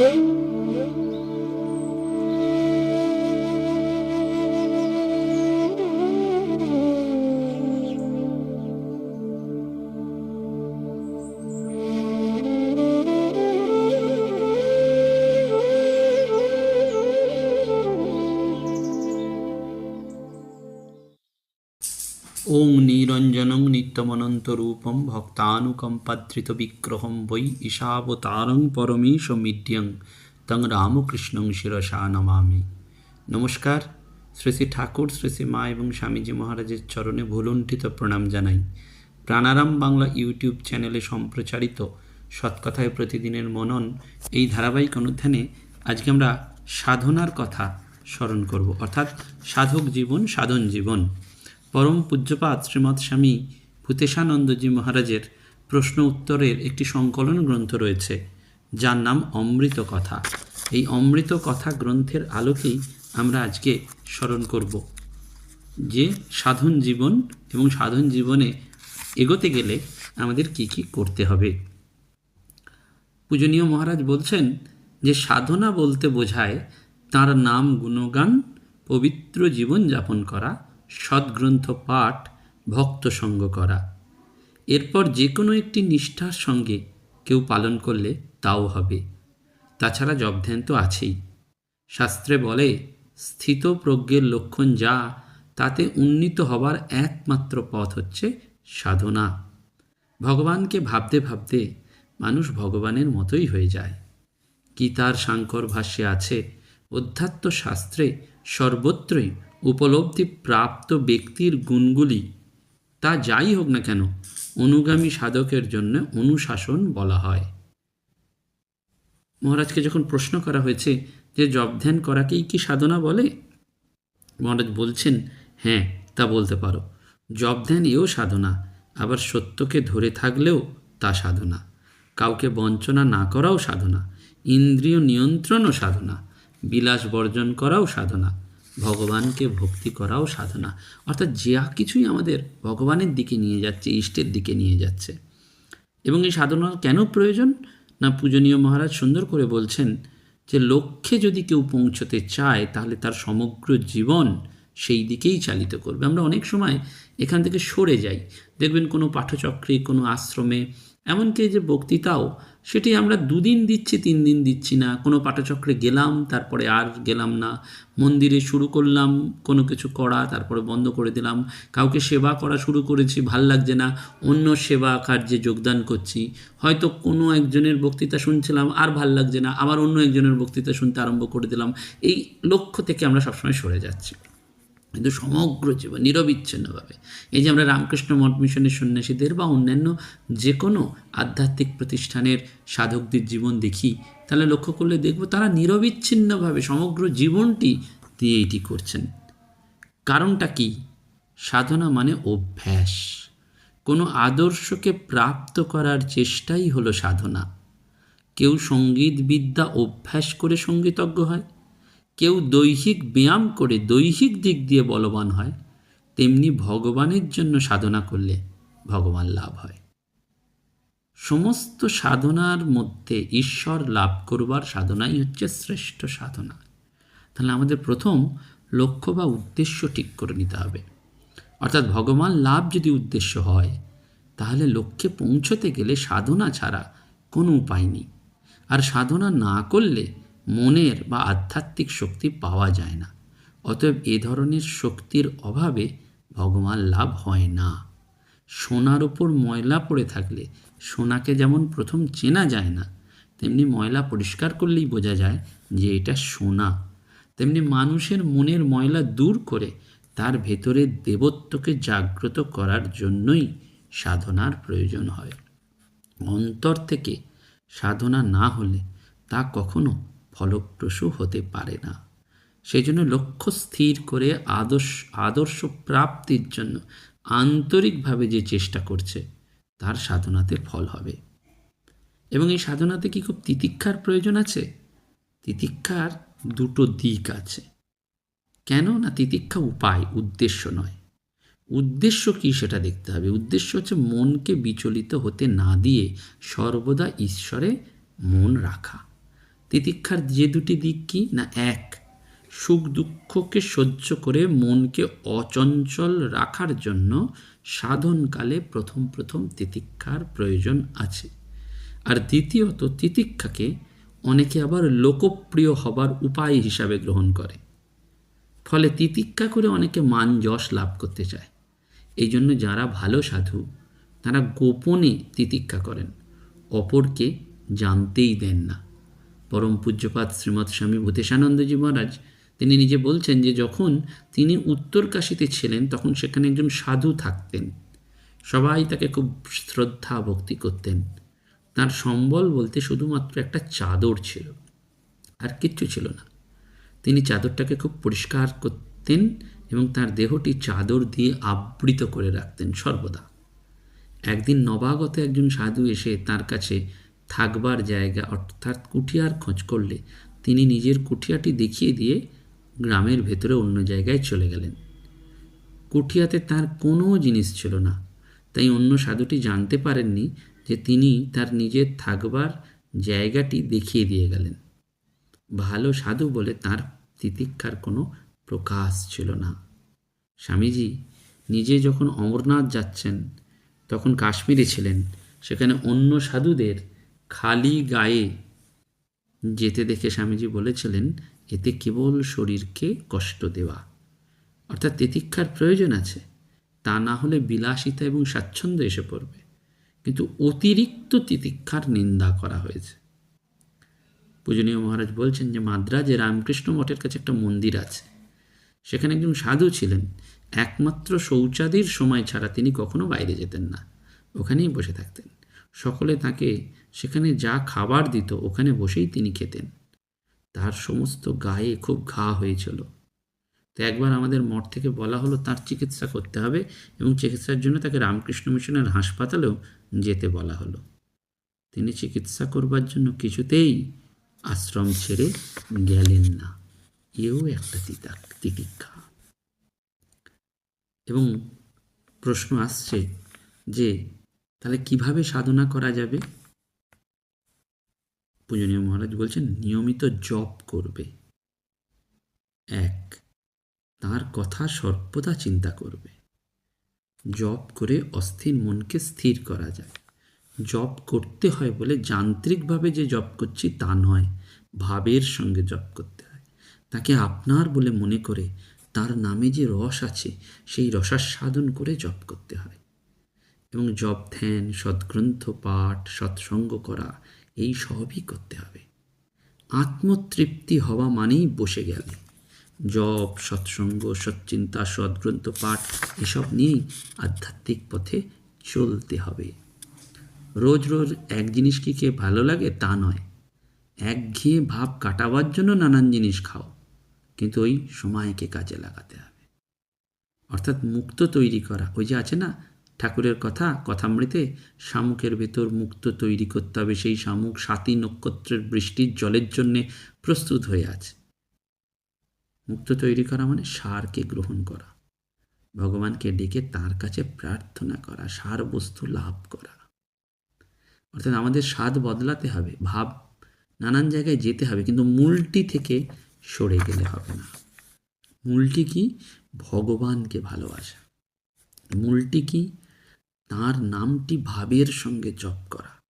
Música নিত্যমনন্তরূপম ভক্তানুকম্পাধৃতবিগ্রহম বৈ ঈশাবতারং পরমেশমিড্যং তং রামকৃষ্ণং শিরসা নমামি নমস্কার শ্রী শ্রী ঠাকুর শ্রী শ্রী মা এবং স্বামীজি মহারাজের চরণে ভুলুণ্ঠিত প্রণাম জানাই প্রাণারাম বাংলা ইউটিউব চ্যানেলে সম্প্রচারিত সৎকথায় প্রতিদিনের মনন এই ধারাবাহিক অনুধ্যানে আজকে আমরা সাধনার কথা স্মরণ করব। অর্থাৎ সাধক জীবন, সাধন জীবন। পরম পূজ্যপাত শ্রীমৎ স্বামী ভূতেশানন্দজি মহারাজের প্রশ্ন উত্তরের একটি সংকলন গ্রন্থ রয়েছে, যার নাম অমৃত কথা। এই অমৃত কথা গ্রন্থের আলোকেই আমরা আজকে স্মরণ করব। যে সাধন জীবন এবং সাধন জীবনে এগোতে গেলে আমাদের কি কি করতে হবে? পূজনীয় মহারাজ বলছেন যে, সাধনা বলতে বোঝায় তার নাম গুণগান, পবিত্র জীবন যাপন করা সদ্গ্রন্থ পাঠ ভক্ত সঙ্গ করা। এরপর যে কোনো একটি নিষ্ঠার সঙ্গে কেউ পালন করলে তাও হবে। তাছাড়া জবধ্যান তো আছেই। শাস্ত্রে বলে, স্থিত প্রজ্ঞের লক্ষণ যা, তাতে উন্নীত হবার একমাত্র পথ হচ্ছে সাধনা। ভগবানকে ভাবতে ভাবতে মানুষ ভগবানের মতোই হয়ে যায়। গীতার সাংকর ভাষ্যে আছে অধ্যাত্ম শাস্ত্রে সর্বত্রই উপলব্ধি প্রাপ্ত ব্যক্তির গুণগুলি তা যাই হোক না কেন, অনুগামী সাধকের জন্য অনুশাসন বলা হয়। মহারাজকে যখন প্রশ্ন করা হয়েছে যে জপ ধ্যান করাকেই কি সাধনা বলে? মহারাজ বলছেন হ্যাঁ তা বলতে পারো। জব ধ্যান এও সাধনা, আবার সত্যকে ধরে থাকলেও তা সাধনা। কাউকে বঞ্চনা না করাও সাধনা, ইন্দ্রিয় নিয়ন্ত্রণও সাধনা, বিলাস বর্জন করাও সাধনা ভগবানকে ভক্তি করাও সাধনা। অর্থাৎ যা কিছুই আমাদের ভগবানের দিকে নিয়ে যাচ্ছে, ইষ্টের দিকে নিয়ে যাচ্ছে। এবং এই সাধনা কেন প্রয়োজন? না পূজনীয় মহারাজ সুন্দর করে বলছেন যে, লক্ষ্যে যদি কেউ পৌঁছতে চায়, তাহলে তার সমগ্র জীবন সেই দিকেই চালিত করবে। আমরা অনেক সময় এখান থেকে সরে যাই। দেখবেন কোনো পাঠচক্রে, কোনো আশ্রমে, এমনকি যে বক্তৃতাও সেটি আমরা দুদিন দিচ্ছি, তিন দিন দিচ্ছি না। কোনো পাঠচক্রে গেলাম, তারপরে আর গেলাম না। মন্দিরে শুরু করলাম, কোনো কিছু করা, তারপরে বন্ধ করে দিলাম। কাউকে সেবা করা শুরু করেছি, ভালো লাগছে না। অন্য সেবা কার্যে যোগদান করছি। হয়তো কোনো একজনের বক্তৃতা শুনছিলাম, আর ভালো লাগছে না। আবার অন্য একজনের বক্তৃতা শুনতে আরম্ভ করে দিলাম। এই লক্ষ্য থেকে আমরা সবসময় সরে যাচ্ছি। কিন্তু সমগ্র জীবন নিরবিচ্ছিন্নভাবে। এই যে আমরা রামকৃষ্ণ মঠ মিশনের সন্ন্যাসীদের বা অন্যান্য যে কোনো আধ্যাত্মিক প্রতিষ্ঠানের সাধকদের জীবন দেখি, তাহলে লক্ষ্য করলে দেখব তারা নিরবিচ্ছিন্নভাবে সমগ্র জীবনটি দিয়ে এটি করছেন। কারণটা কি? সাধনা মানে অভ্যাস। কোনো আদর্শকে প্রাপ্ত করার চেষ্টাই হলো সাধনা। কেউ সংগীত বিদ্যা অভ্যাস করে সঙ্গীতজ্ঞ হয় কেউ দৈহিক ব্যায়াম করে দৈহিক দিক দিয়ে বলবান হয়, তেমনি ভগবানের জন্য সাধনা করলে ভগবান লাভ হয়। সমস্ত সাধনার মধ্যে ঈশ্বর লাভ করবার সাধনাই হচ্ছে শ্রেষ্ঠ সাধনা। তাহলে আমাদের প্রথম লক্ষ্য বা উদ্দেশ্য ঠিক করে নিতে হবে। অর্থাৎ ভগবান লাভ যদি উদ্দেশ্য হয়, তাহলে লক্ষ্যে পৌঁছতে গেলে সাধনা ছাড়া কোনো উপায় নেই। আর সাধনা না করলে মনের বা আধ্যাত্মিক শক্তি পাওয়া যায় না। অতএব এ ধরনের শক্তির অভাবে ভগবান লাভ হয় না। সোনার ওপর ময়লা পড়ে থাকলে সোনাকে যেমন প্রথম চেনা যায় না, তেমনি ময়লা পরিষ্কার করলেই বোঝা যায় যে এটা সোনা। তেমনি মানুষের মনের ময়লা দূর করে তার ভেতরে দেবত্বকে জাগ্রত করার জন্যই সাধনার প্রয়োজন হয়। অন্তর থেকে সাধনা না হলে তা কখনো ফলপ্রসূ হতে পারে না। সেই জন্য লক্ষ্য স্থির করে আদর্শ আদর্শ প্রাপ্তির জন্য আন্তরিকভাবে যে চেষ্টা করছে, তার সাধনাতে ফল হবে। এবং এই সাধনাতে কি খুব তিতিক্ষার প্রয়োজন আছে? তিতিক্ষার দুটো দিক আছে। কেন না তিতিক্ষা উপায়, উদ্দেশ্য নয়। উদ্দেশ্য কি সেটা দেখতে হবে। উদ্দেশ্য হচ্ছে মনকে বিচলিত হতে না দিয়ে সর্বদা ঈশ্বরে মন রাখা। তিতিক্ষার যে দুটি দিক কি না এক? সুখ দুঃখকে সহ্য করে মনকে অচঞ্চল রাখার জন্য সাধনকালে প্রথম প্রথম তিতিক্ষার প্রয়োজন আছে। আর দ্বিতীয়ত, তিতিক্ষাকে অনেকে আবার লোকপ্রিয় হবার উপায় হিসাবে গ্রহণ করে। ফলে তিতিক্ষা করে অনেকে মান যশ লাভ করতে চায়। এই জন্য যারা ভালো সাধু, তারা গোপনে তিতিক্ষা করেন। অপরকে জানতেই দেন না। পরম পূজ্যপাত শ্রীমৎ স্বামী ভূতেশানন্দজি মহারাজ, তিনি নিজে বলছেন যে যখন তিনি উত্তরকাশীতে ছিলেন, তখন সেখানে একজন সাধু থাকতেন। সবাই তাকে খুব শ্রদ্ধা ভক্তি করতেন। তার সম্বল বলতে শুধুমাত্র একটা চাদর ছিল, আর কিচ্ছু ছিল না। তিনি চাদরটাকে খুব পরিষ্কার করতেন এবং তার দেহটি চাদর দিয়ে আবৃত করে রাখতেন সর্বদা। একদিন নবাগত একজন সাধু এসে তার কাছে থাকবার জায়গা, অর্থাৎ কুঠিয়ার খোঁজ করলে তিনি নিজের কুঠিয়াটি দেখিয়ে দিয়ে গ্রামের ভেতরে অন্য জায়গায় চলে গেলেন। কুঠিয়াতে তার কোনো জিনিস ছিল না, তাই অন্য সাধুটি জানতে পারেননি যে তিনি তার নিজের থাকবার জায়গাটি দেখিয়ে দিয়ে গেলেন। ভালো সাধু বলে তার তিতিক্ষার কোনো প্রকাশ ছিল না। স্বামীজি নিজে যখন অমরনাথ যাচ্ছেন, তখন কাশ্মীরে ছিলেন, সেখানে অন্য সাধুদের খালি গায়ে যেতে দেখে স্বামীজি বলেছিলেন, এতে কেবল শরীরকে কষ্ট দেওয়া। অর্থাৎ তিতিক্ষার প্রয়োজন আছে। তা না হলে বিলাসিতা এবং স্বাচ্ছন্দ্য এসে পড়বে। কিন্তু অতিরিক্ত তিতিক্ষার নিন্দা করা হয়েছে। পূজনীয় মহারাজ বলছেন যে, মাদ্রাজে রামকৃষ্ণ মঠের কাছে একটা মন্দির আছে। সেখানে একজন সাধু ছিলেন। একমাত্র শৌচাদির সময় ছাড়া তিনি কখনো বাইরে যেতেন না। ওখানেই বসে থাকতেন। সকলে তাকে সেখানে যা খাবার দিত ওখানে বসেই তিনি খেতেন। তার সমস্ত গায়ে খুব ঘা হয়েছিল। তো একবার আমাদের মঠ থেকে বলা হলো, তার চিকিৎসা করতে হবে এবং চিকিৎসার জন্য তাকে রামকৃষ্ণ মিশনের হাসপাতালেও যেতে বলা হলো। তিনি চিকিৎসা করবার জন্য কিছুতেই আশ্রম ছেড়ে গেলেন না। এও একটা তিতা, তিতিক্ষা। এবং প্রশ্ন আসছে যে তাহলে কীভাবে সাধনা করা যাবে? পূজনীয় মহারাজ বলছেন, নিয়মিত জপ করবে। এক তার কথা সর্বদা চিন্তা করবে। জপ করে অস্থির মনকে স্থির করা যায়। জপ করতে হয় বলে যান্ত্রিকভাবে যে জপ করছি তা নয়, ভাবের সঙ্গে জপ করতে হয়। তাকে আপনার বলে মনে করে তার নামে যে রস আছে, সেই রসাস্বাদন করে জপ করতে হয়। এবং জপ, ধ্যান সদ্গ্রন্থ পাঠ, সৎসঙ্গ করা, এই সবই করতে হবে। আত্মতৃপ্তি হওয়া মানেই বসে গেলে। জপ, সৎসঙ্গ সচ্চিন্তা সদ্গ্রন্থ পাঠ, এসব নিয়েই আধ্যাত্মিক পথে চলতে হবে। রোজ রোজ এক জিনিস কি খেয়ে ভালো লাগে তা নয়। একঘেয়ে ভাব কাটাবার জন্য নানান জিনিস খাও, কিন্তু ওই সময়কে কাজে লাগাতে হবে। অর্থাৎ মুক্ত তৈরি করা, ওই যে আছে না ঠাকুরের কথা, কথামৃতে শামুকের ভেতর মুক্ত তৈরি করতে হবে। সেই শামুক সাতী নক্ষত্রের বৃষ্টির জলের জন্যে প্রস্তুত হয়ে আছে। মুক্ত তৈরি করা মানে সারকে গ্রহণ করা। ভগবানকে ডেকে তার কাছে প্রার্থনা করা, সার বস্তু লাভ করা। অর্থাৎ আমাদের স্বাদ বদলাতে হবে, ভাব নানান জায়গায় যেতে হবে, কিন্তু মূলটি থেকে সরে গেলে হবে না। মূলটি কি? ভগবানকে ভালোবাসা। মূলটি কি? তার নামটি ভাবের সঙ্গে জপ করা।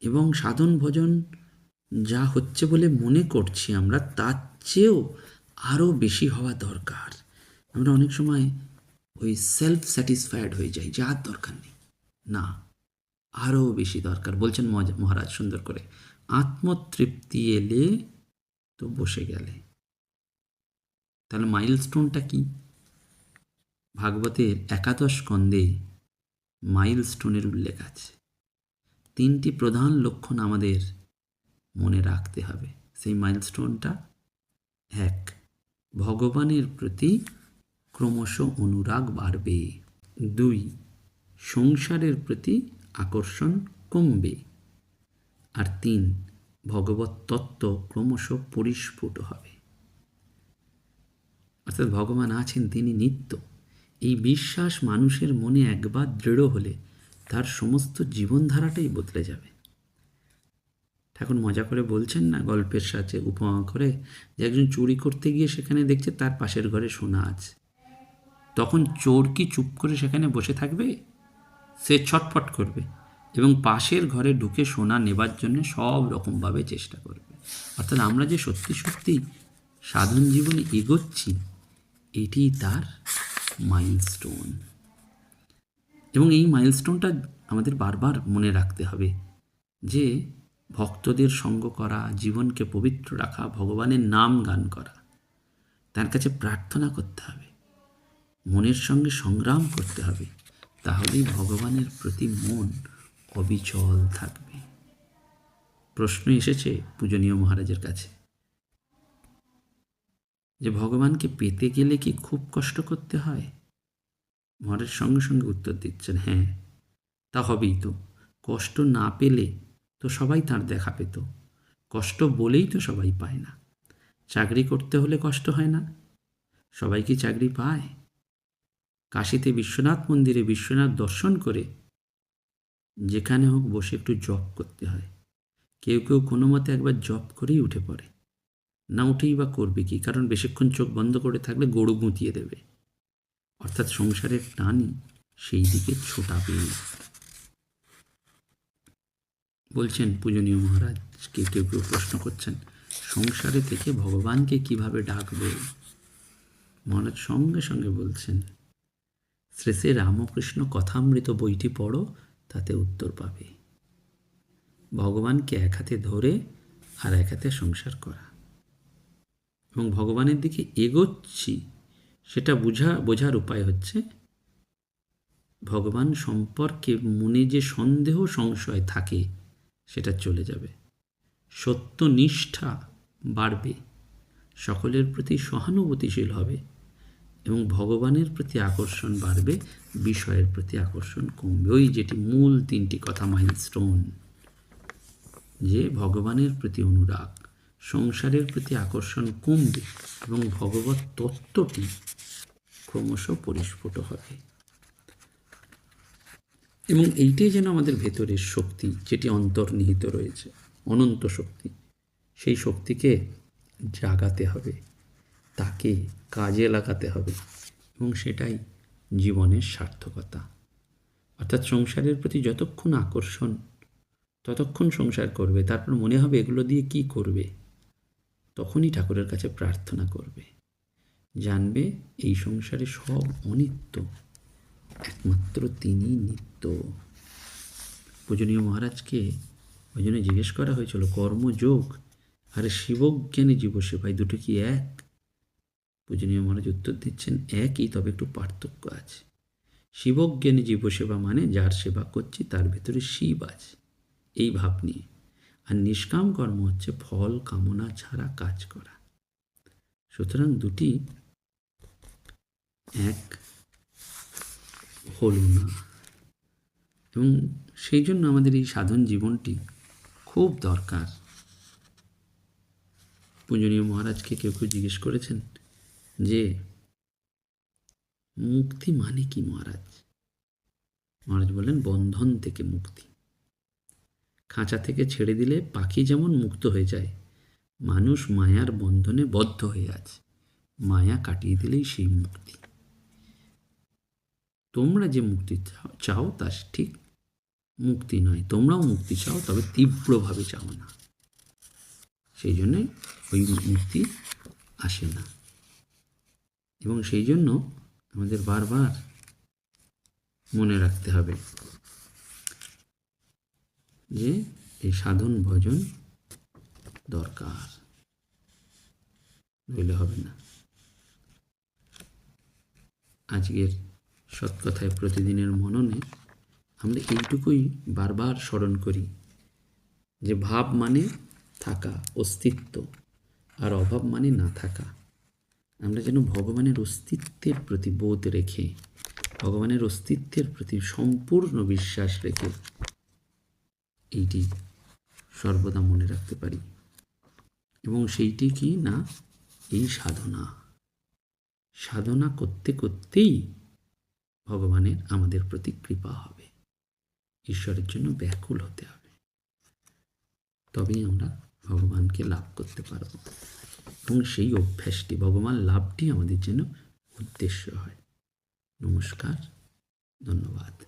এবং সাধন ভজন যা হচ্ছে বলে মনে করছি আমরা, তার চেয়েও আরও বেশি হওয়া দরকার। আমরা অনেক সময় ওই সেলফ স্যাটিসফাইড হয়ে যাই, যা আর দরকার নেই। না, আরও বেশি দরকার। বলছেন মহারাজ, সুন্দর করে। আত্মতৃপ্তি এলে তো বসে গেলে। তাহলে মাইলস্টোনটা কি? ভাগবতের একাদশ স্কন্ধে মাইলস্টোনের উল্লেখ আছে। তিনটি প্রধান লক্ষণ আমাদের মনে রাখতে হবে। সেই মাইলস্টোনটা এক, ভগবানের প্রতি ক্রমশ অনুরাগ বাড়বে। দুই, সংসারের প্রতি আকর্ষণ কমবে। আর তিন, ভগবত তত্ত্ব ক্রমশ পরিস্ফুট হবে। অর্থাৎ ভগবান আছেন, তিনি নিত্য। এই বিশ্বাস মানুষের মনে একবার দৃঢ় হলে তার সমস্ত জীবনধারাটাই বদলে যাবে। ঠাকুর মজা করে বলছেন না গল্পের সাথে উপমা করে যে একজন চুরি করতে গিয়ে সেখানে দেখছে তার পাশের ঘরে সোনা আছে। তখন চোর কি চুপ করে সেখানে বসে থাকবে? সে ছটফট করবে এবং পাশের ঘরে ঢুকে সোনা নেবার জন্য সব রকমভাবে চেষ্টা করবে। অর্থাৎ আমরা যে সত্যি সত্যি সাধন জীবনে এগোচ্ছি এটি তার মাইলস্টোন এবং এই মাইলস্টোনটা আমাদের বারবার মনে রাখতে হবে যে ভক্তদের সঙ্গ করা, জীবনকে পবিত্র রাখা, ভগবানের নাম গান করা, তার কাছে প্রার্থনা করতে হবে, মনের সঙ্গে সংগ্রাম করতে হবে, তাহলেই ভগবানের প্রতি মন অবিচল থাকবে। প্রশ্ন এসেছে পূজনীয় মহারাজের কাছে। যে ভগবানকে পেতে গেলে কি খুব কষ্ট করতে হয়? মহারাজ সঙ্গে সঙ্গে উত্তর দিচ্ছেন হ্যাঁ তা হবেই তো। কষ্ট না পেলে তো সবাই তার দেখা পেত। কষ্ট বলেই তো সবাই পায় না। চাকরি করতে হলে কষ্ট হয় না। সবাই কি চাকরি পায়? কাশিতে বিশ্বনাথ মন্দিরে বিশ্বনাথ দর্শন করে যেখানে হোক বসে একটু জপ করতে হয়। কেউ কেউ কোনো মতে একবার জপ করেই উঠে পড়ে। না উঠেই বা করবে কি? কারণ বেশিক্ষণ চোখ বন্ধ করে থাকলে গরু গুঁতিয়ে দেবে। অর্থাৎ সংসারের টানই সেই দিকে ছোটাবে বলছেন পূজনীয় মহারাজকে কেউ কেউ প্রশ্ন করছেন, সংসারে থেকে ভগবানকে কীভাবে ডাকবে? মহারাজ সঙ্গে সঙ্গে বলছেন, শ্রী শ্রী রামকৃষ্ণ কথামৃত বইটি পড়ো, তাতে উত্তর পাবে। ভগবানকে এক হাতে ধরে আর এক হাতে সংসার করা। এবং ভগবানের দিকে এগোচ্ছি, সেটা বোঝা, বোঝার উপায় হচ্ছে ভগবান সম্পর্কে মনে যে সন্দেহ, সংশয় থাকে, সেটা চলে যাবে। সত্য নিষ্ঠা বাড়বে, সকলের প্রতি সহানুভূতিশীল হবে এবং ভগবানের প্রতি আকর্ষণ বাড়বে, বিষয়ের প্রতি আকর্ষণ কমবে। ওই যেটি মূল তিনটি কথা মাইলস্টোন যে ভগবানের প্রতি অনুরাগ। সংসারের প্রতি আকর্ষণ কমবে এবং ভগবত তত্ত্বটি ক্রমশ পরিস্ফুট হবে। এবং এইটাই যেন আমাদের ভেতরের শক্তি, যেটি অন্তর্নিহিত রয়েছে, অনন্ত শক্তি, সেই শক্তিকে জাগাতে হবে, তাকে কাজে লাগাতে হবে এবং সেটাই জীবনের সার্থকতা। অর্থাৎ সংসারের প্রতি যতক্ষণ আকর্ষণ, ততক্ষণ সংসার করবে, তারপর মনে হবে এগুলো দিয়ে কি করবে? তখনই ঠাকুরের কাছে প্রার্থনা করবে। জানবে এই সংসারে সব অনিত্য, একমাত্র তিনি নিত্য। পূজনীয় মহারাজকে ওই জন্য জিজ্ঞেস করা হয়েছিল কর্মযোগ আর শিবজ্ঞানী জীবসেবায় দুটো কি এক? পূজনীয় মহারাজ উত্তর দিচ্ছেন, একই, তবে একটু পার্থক্য আছে। শিবজ্ঞানী জীবসেবা মানে যার সেবা করছি, তার ভেতরে শিব আছে। এই ভাব নিয়ে। আর নিষ্কাম কর্ম হচ্ছে ফল, কামনা ছাড়া কাজ করা। সুতরাং দুটি এক হল না। এবং সেই জন্য আমাদের এই সাধন জীবনটি খুব দরকার। পূজনীয় মহারাজকে কেউ কেউ জিজ্ঞেস করেছেন যে, মুক্তি মানে কি মহারাজ? মহারাজ বললেন, বন্ধন থেকে মুক্তি। খাঁচা থেকে ছেড়ে দিলে পাখি যেমন মুক্ত হয়ে যায়, মানুষ মায়ার বন্ধনে বদ্ধ হয়ে আছে। মায়া কাটিয়ে দিলেই সেই মুক্তি। তোমরা যে মুক্তি চাও তা ঠিক মুক্তি নয়, তোমরাও মুক্তি চাও, তবে তীব্রভাবে চাও না। সেই জন্যে ওই মুক্তি আসে না। এবং সেই জন্য আমাদের বারবার মনে রাখতে হবে যে এই সাধন ভজন দরকার। নইলে হবে না। আজকের সৎকথায় প্রতিদিনের মননে আমরা এইটুকুই বারবার স্মরণ করি যে ভাব মানে থাকা, অস্তিত্ব, আর অভাব মানে না থাকা। আমরা যেন ভগবানের অস্তিত্বের প্রতি বোধ রেখে, ভগবানের অস্তিত্বের প্রতি সম্পূর্ণ বিশ্বাস রেখে এইটি সর্বদা মনে রাখতে পারি। এবং সেইটি কি না? এই সাধনা। সাধনা করতে করতেই ভগবানের আমাদের প্রতি কৃপা হবে। ঈশ্বরের জন্য ব্যাকুল হতে হবে। তবেই আমরা ভগবানকে লাভ করতে পারব। এবং সেই অভ্যাসটি, ভগবান লাভটি আমাদের জন্য উদ্দেশ্য হয়। নমস্কার, ধন্যবাদ।